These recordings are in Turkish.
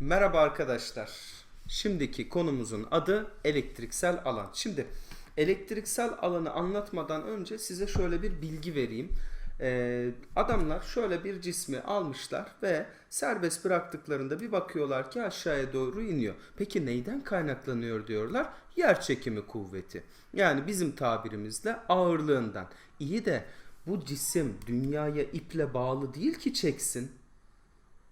Merhaba arkadaşlar. Şimdiki konumuzun adı elektriksel alan. Şimdi elektriksel alanı anlatmadan önce size şöyle bir bilgi vereyim. Ee, adamlar şöyle bir cismi almışlar ve serbest bıraktıklarında bir bakıyorlar ki aşağıya doğru iniyor. Peki neyden kaynaklanıyor diyorlar? Yer çekimi kuvveti. Yani bizim tabirimizle ağırlığından. İyi de bu cisim dünyaya iple bağlı değil ki çeksin.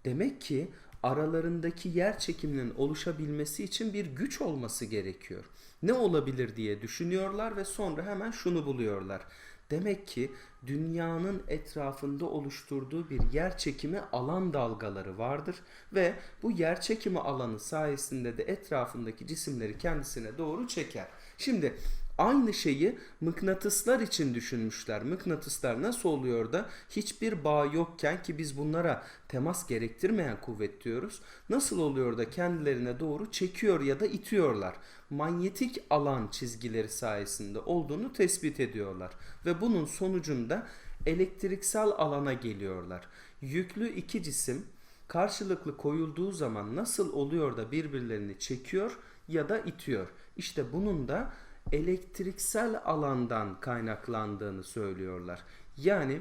Demek ki aralarındaki yer çekiminin oluşabilmesi için bir güç olması gerekiyor. Ne olabilir diye düşünüyorlar ve sonra hemen şunu buluyorlar. Demek ki dünyanın etrafında oluşturduğu bir yer çekimi alan dalgaları vardır ve bu yer çekimi alanı sayesinde de etrafındaki cisimleri kendisine doğru çeker. Şimdi Aynı şeyi mıknatıslar için düşünmüşler. Mıknatıslar nasıl oluyor da hiçbir bağ yokken ki biz bunlara temas gerektirmeyen kuvvet diyoruz. Nasıl oluyor da kendilerine doğru çekiyor ya da itiyorlar. Manyetik alan çizgileri sayesinde olduğunu tespit ediyorlar. Ve bunun sonucunda elektriksel alana geliyorlar. Yüklü iki cisim karşılıklı koyulduğu zaman nasıl oluyor da birbirlerini çekiyor ya da itiyor. İşte bunun da elektriksel alandan kaynaklandığını söylüyorlar. Yani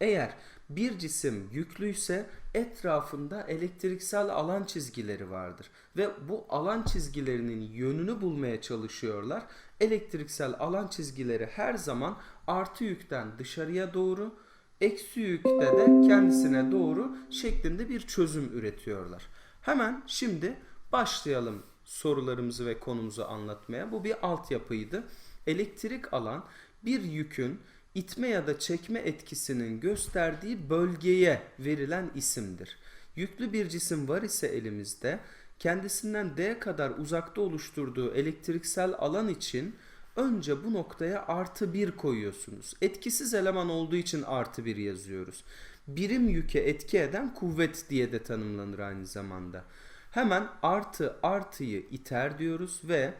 eğer bir cisim yüklüyse etrafında elektriksel alan çizgileri vardır ve bu alan çizgilerinin yönünü bulmaya çalışıyorlar. Elektriksel alan çizgileri her zaman artı yükten dışarıya doğru, eksi yükte de kendisine doğru şeklinde bir çözüm üretiyorlar. Hemen şimdi başlayalım sorularımızı ve konumuzu anlatmaya. Bu bir altyapıydı. Elektrik alan bir yükün itme ya da çekme etkisinin gösterdiği bölgeye verilen isimdir. Yüklü bir cisim var ise elimizde kendisinden D kadar uzakta oluşturduğu elektriksel alan için önce bu noktaya artı bir koyuyorsunuz. Etkisiz eleman olduğu için artı bir yazıyoruz. Birim yüke etki eden kuvvet diye de tanımlanır aynı zamanda. Hemen artı artıyı iter diyoruz ve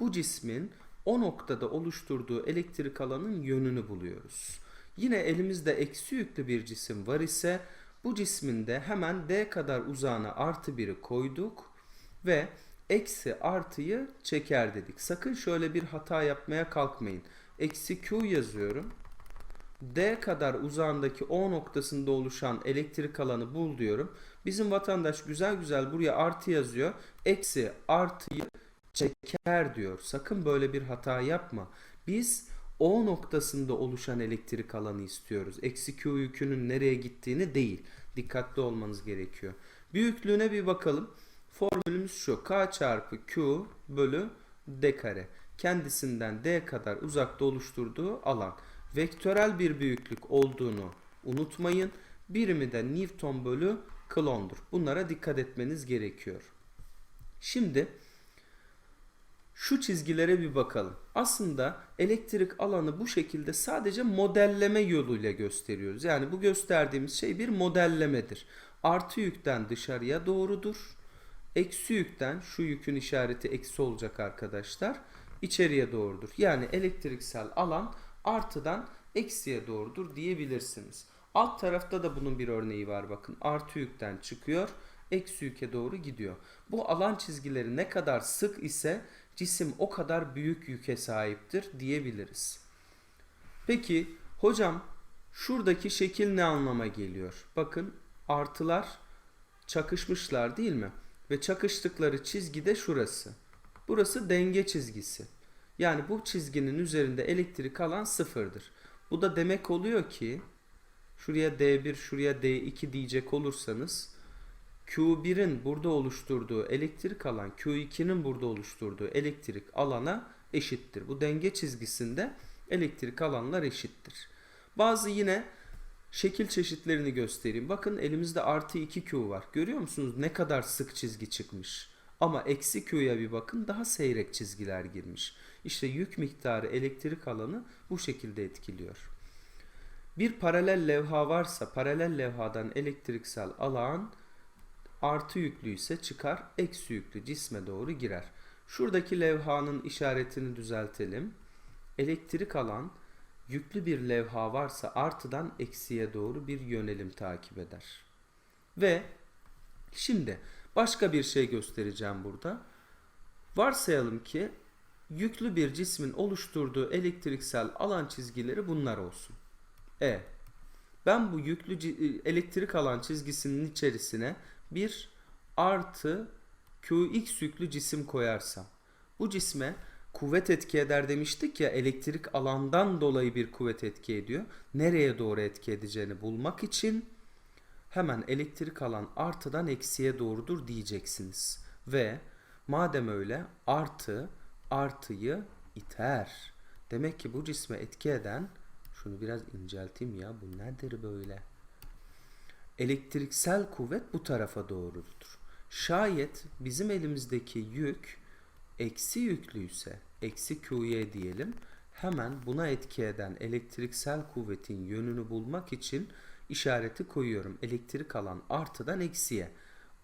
bu cismin o noktada oluşturduğu elektrik alanın yönünü buluyoruz. Yine elimizde eksi yüklü bir cisim var ise bu cisminde hemen D kadar uzağına artı biri koyduk ve eksi artıyı çeker dedik. Sakın şöyle bir hata yapmaya kalkmayın. Eksi Q yazıyorum. D kadar uzağındaki O noktasında oluşan elektrik alanı bul diyorum. Bizim vatandaş güzel güzel buraya artı yazıyor. Eksi artıyı çeker diyor. Sakın böyle bir hata yapma. Biz O noktasında oluşan elektrik alanı istiyoruz. Eksi Q yükünün nereye gittiğini değil. Dikkatli olmanız gerekiyor. Büyüklüğüne bir bakalım. Formülümüz şu. K çarpı Q bölü D kare. Kendisinden D kadar uzakta oluşturduğu alan. Vektörel bir büyüklük olduğunu unutmayın. Birimi de Newton bölü klondur. Bunlara dikkat etmeniz gerekiyor. Şimdi şu çizgilere bir bakalım. Aslında elektrik alanı bu şekilde sadece modelleme yoluyla gösteriyoruz. Yani bu gösterdiğimiz şey bir modellemedir. Artı yükten dışarıya doğrudur. Eksi yükten şu yükün işareti eksi olacak arkadaşlar. içeriye doğrudur. Yani elektriksel alan artıdan eksiye doğrudur diyebilirsiniz. Alt tarafta da bunun bir örneği var bakın. Artı yükten çıkıyor, eksi yüke doğru gidiyor. Bu alan çizgileri ne kadar sık ise cisim o kadar büyük yüke sahiptir diyebiliriz. Peki hocam şuradaki şekil ne anlama geliyor? Bakın artılar çakışmışlar değil mi? Ve çakıştıkları çizgi de şurası. Burası denge çizgisi. Yani bu çizginin üzerinde elektrik alan sıfırdır. Bu da demek oluyor ki şuraya D1 şuraya D2 diyecek olursanız Q1'in burada oluşturduğu elektrik alan Q2'nin burada oluşturduğu elektrik alana eşittir. Bu denge çizgisinde elektrik alanlar eşittir. Bazı yine şekil çeşitlerini göstereyim. Bakın elimizde artı 2Q var. Görüyor musunuz ne kadar sık çizgi çıkmış. Ama eksi Q'ya bir bakın daha seyrek çizgiler girmiş. İşte yük miktarı elektrik alanı bu şekilde etkiliyor. Bir paralel levha varsa paralel levhadan elektriksel alan artı yüklü ise çıkar eksi yüklü cisme doğru girer. Şuradaki levhanın işaretini düzeltelim. Elektrik alan yüklü bir levha varsa artıdan eksiye doğru bir yönelim takip eder. Ve şimdi Başka bir şey göstereceğim burada. Varsayalım ki yüklü bir cismin oluşturduğu elektriksel alan çizgileri bunlar olsun. E. Ben bu yüklü e, elektrik alan çizgisinin içerisine bir artı Qx yüklü cisim koyarsam bu cisme kuvvet etki eder demiştik ya elektrik alandan dolayı bir kuvvet etki ediyor. Nereye doğru etki edeceğini bulmak için hemen elektrik alan artıdan eksiye doğrudur diyeceksiniz. Ve madem öyle artı artıyı iter. Demek ki bu cisme etki eden şunu biraz incelteyim ya bu nedir böyle? Elektriksel kuvvet bu tarafa doğrudur. Şayet bizim elimizdeki yük eksi yüklüyse eksi Q'ye diyelim hemen buna etki eden elektriksel kuvvetin yönünü bulmak için işareti koyuyorum. Elektrik alan artıdan eksiye.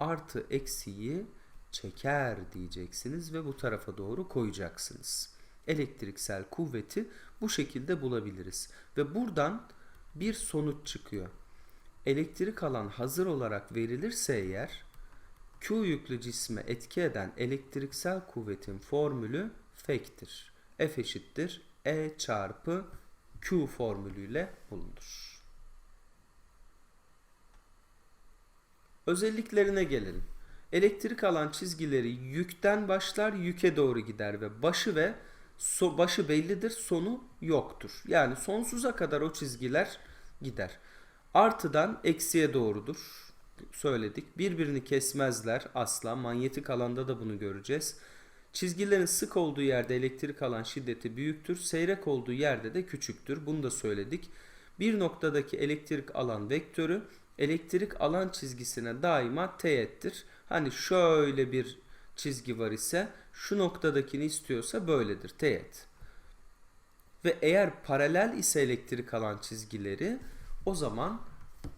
Artı eksiyi çeker diyeceksiniz ve bu tarafa doğru koyacaksınız. Elektriksel kuvveti bu şekilde bulabiliriz. Ve buradan bir sonuç çıkıyor. Elektrik alan hazır olarak verilirse eğer Q yüklü cisme etki eden elektriksel kuvvetin formülü F'tir. F eşittir E çarpı Q formülüyle bulunur. Özelliklerine gelelim. Elektrik alan çizgileri yükten başlar, yüke doğru gider ve başı ve so, başı bellidir, sonu yoktur. Yani sonsuza kadar o çizgiler gider. Artıdan eksiye doğrudur. Söyledik. Birbirini kesmezler asla. Manyetik alanda da bunu göreceğiz. Çizgilerin sık olduğu yerde elektrik alan şiddeti büyüktür. Seyrek olduğu yerde de küçüktür. Bunu da söyledik. Bir noktadaki elektrik alan vektörü elektrik alan çizgisine daima teğettir. Hani şöyle bir çizgi var ise şu noktadakini istiyorsa böyledir teğet. Ve eğer paralel ise elektrik alan çizgileri o zaman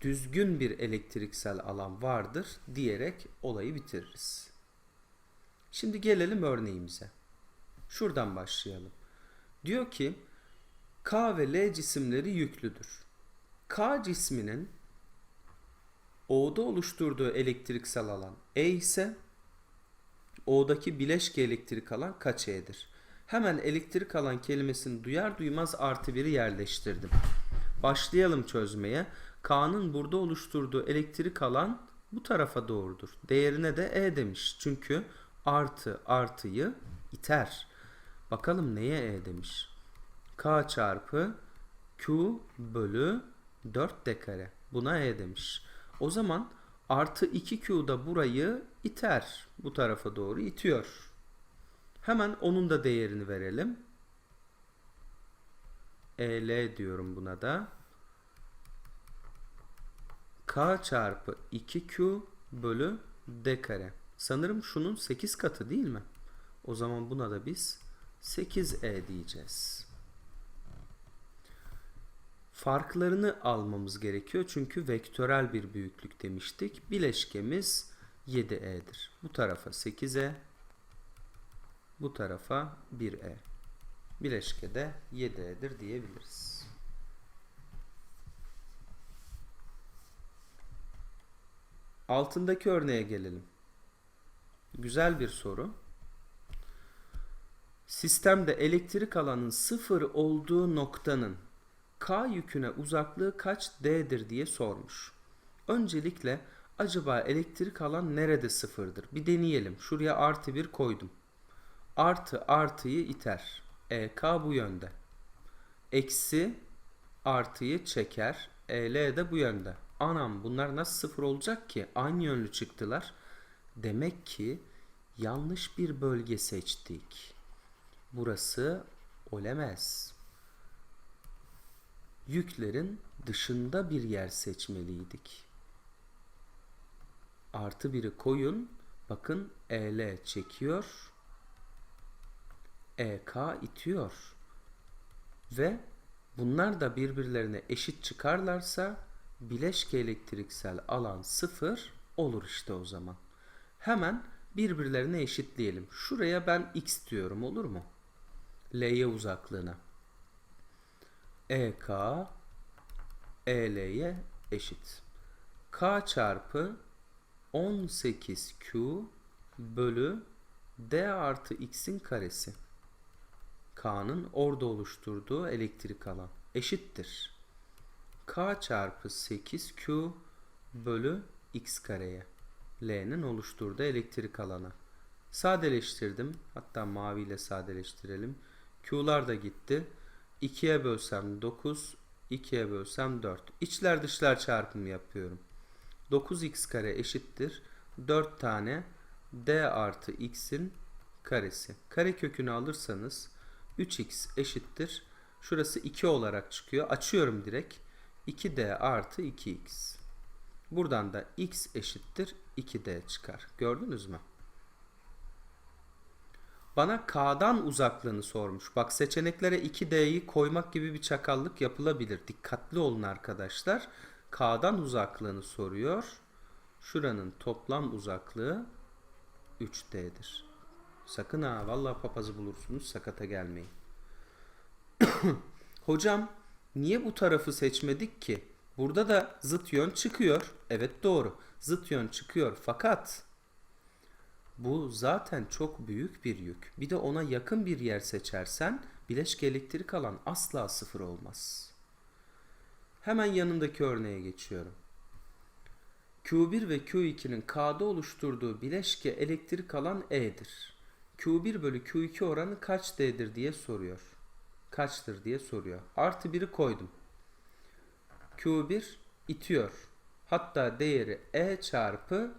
düzgün bir elektriksel alan vardır diyerek olayı bitiririz. Şimdi gelelim örneğimize. Şuradan başlayalım. Diyor ki K ve L cisimleri yüklüdür. K cisminin O'da oluşturduğu elektriksel alan E ise O'daki bileşke elektrik alan kaç E'dir? Hemen elektrik alan kelimesini duyar duymaz artı biri yerleştirdim. Başlayalım çözmeye. K'nın burada oluşturduğu elektrik alan bu tarafa doğrudur. Değerine de E demiş. Çünkü artı artıyı iter. Bakalım neye E demiş. K çarpı Q bölü 4 d kare. Buna E demiş. O zaman artı 2Q da burayı iter. Bu tarafa doğru itiyor. Hemen onun da değerini verelim. EL diyorum buna da. K çarpı 2Q bölü D kare. Sanırım şunun 8 katı değil mi? O zaman buna da biz 8E diyeceğiz. Farklarını almamız gerekiyor çünkü vektörel bir büyüklük demiştik. Bileşkemiz 7E'dir. Bu tarafa 8E, bu tarafa 1E. Bileşke de 7E'dir diyebiliriz. Altındaki örneğe gelelim. Güzel bir soru. Sistemde elektrik alanın sıfır olduğu noktanın K yüküne uzaklığı kaç D'dir diye sormuş. Öncelikle acaba elektrik alan nerede sıfırdır? Bir deneyelim. Şuraya artı bir koydum. Artı artıyı iter. EK bu yönde. Eksi artıyı çeker. EL de bu yönde. Anam bunlar nasıl sıfır olacak ki? Aynı yönlü çıktılar. Demek ki yanlış bir bölge seçtik. Burası olamaz. Yüklerin dışında bir yer seçmeliydik. Artı biri koyun. Bakın EL çekiyor. EK itiyor. Ve bunlar da birbirlerine eşit çıkarlarsa bileşke elektriksel alan sıfır olur işte o zaman. Hemen birbirlerine eşitleyelim. Şuraya ben x diyorum olur mu? L'ye uzaklığına. EK EL'ye eşit. K çarpı 18Q bölü D artı X'in karesi. K'nın orada oluşturduğu elektrik alan eşittir. K çarpı 8Q bölü X kareye. L'nin oluşturduğu elektrik alana. Sadeleştirdim. Hatta maviyle sadeleştirelim. Q'lar da gitti. 2'ye bölsem 9, 2'ye bölsem 4. İçler dışlar çarpımı yapıyorum. 9x kare eşittir. 4 tane d artı x'in karesi. Kare kökünü alırsanız 3x eşittir. Şurası 2 olarak çıkıyor. Açıyorum direkt. 2d artı 2x. Buradan da x eşittir 2d çıkar. Gördünüz mü? Bana K'dan uzaklığını sormuş. Bak seçeneklere 2D'yi koymak gibi bir çakallık yapılabilir. Dikkatli olun arkadaşlar. K'dan uzaklığını soruyor. Şuranın toplam uzaklığı 3D'dir. Sakın ha vallahi papazı bulursunuz sakata gelmeyin. Hocam niye bu tarafı seçmedik ki? Burada da zıt yön çıkıyor. Evet doğru. Zıt yön çıkıyor fakat bu zaten çok büyük bir yük. Bir de ona yakın bir yer seçersen bileşke elektrik alan asla sıfır olmaz. Hemen yanındaki örneğe geçiyorum. Q1 ve Q2'nin K'da oluşturduğu bileşke elektrik alan E'dir. Q1 bölü Q2 oranı kaç D'dir diye soruyor. Kaçtır diye soruyor. Artı 1'i koydum. Q1 itiyor. Hatta değeri E çarpı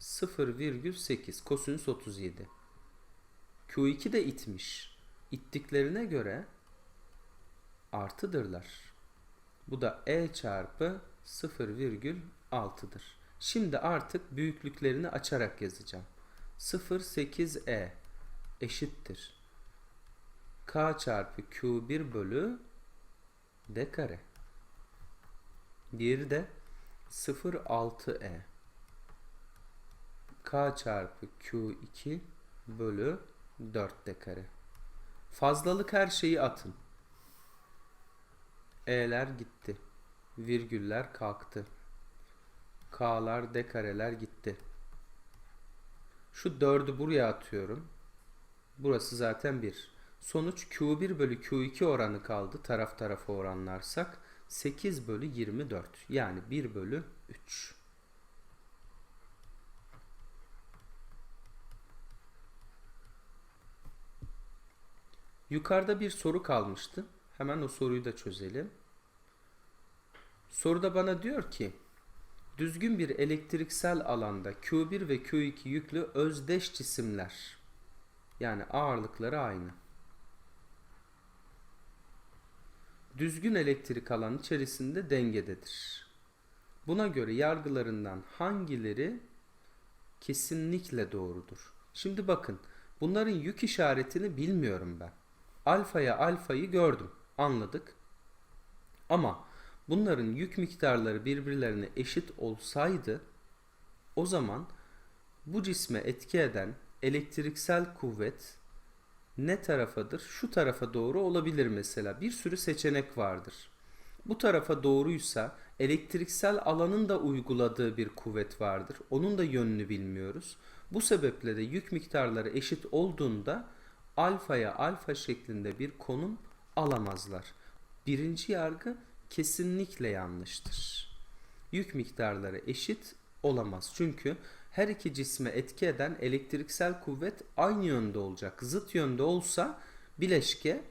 0,8 kosinüs 37. Q2 de itmiş. İttiklerine göre artıdırlar. Bu da E çarpı 0,6'dır. Şimdi artık büyüklüklerini açarak yazacağım. 0,8E eşittir. K çarpı Q1 bölü D kare. Diğeri de 0,6E. K çarpı Q2 bölü 4D kare. Fazlalık her şeyi atın. E'ler gitti. Virgüller kalktı. K'lar D kareler gitti. Şu 4'ü buraya atıyorum. Burası zaten 1. Sonuç Q1 bölü Q2 oranı kaldı. Taraf tarafa oranlarsak 8 bölü 24. Yani 1 bölü 3. Yukarıda bir soru kalmıştı. Hemen o soruyu da çözelim. Soruda bana diyor ki düzgün bir elektriksel alanda Q1 ve Q2 yüklü özdeş cisimler yani ağırlıkları aynı. Düzgün elektrik alan içerisinde dengededir. Buna göre yargılarından hangileri kesinlikle doğrudur? Şimdi bakın bunların yük işaretini bilmiyorum ben. Alfaya alfayı gördüm, anladık. Ama bunların yük miktarları birbirlerine eşit olsaydı o zaman bu cisme etki eden elektriksel kuvvet ne tarafadır? Şu tarafa doğru olabilir mesela. Bir sürü seçenek vardır. Bu tarafa doğruysa elektriksel alanın da uyguladığı bir kuvvet vardır. Onun da yönünü bilmiyoruz. Bu sebeple de yük miktarları eşit olduğunda alfaya alfa şeklinde bir konum alamazlar. Birinci yargı kesinlikle yanlıştır. Yük miktarları eşit olamaz. Çünkü her iki cisme etki eden elektriksel kuvvet aynı yönde olacak. Zıt yönde olsa bileşke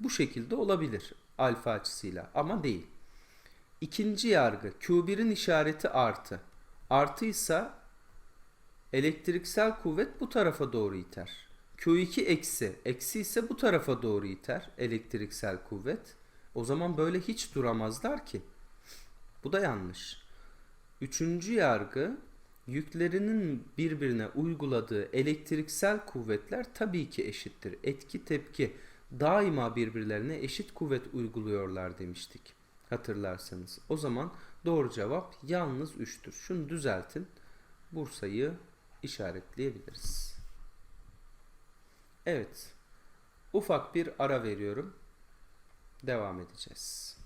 bu şekilde olabilir alfa açısıyla ama değil. İkinci yargı Q1'in işareti artı. Artıysa elektriksel kuvvet bu tarafa doğru iter. Q2 eksi. Eksi ise bu tarafa doğru iter elektriksel kuvvet. O zaman böyle hiç duramazlar ki. Bu da yanlış. Üçüncü yargı yüklerinin birbirine uyguladığı elektriksel kuvvetler tabii ki eşittir. Etki tepki daima birbirlerine eşit kuvvet uyguluyorlar demiştik. Hatırlarsanız. O zaman doğru cevap yalnız 3'tür. Şunu düzeltin. Bursa'yı işaretleyebiliriz. Evet. Ufak bir ara veriyorum. Devam edeceğiz.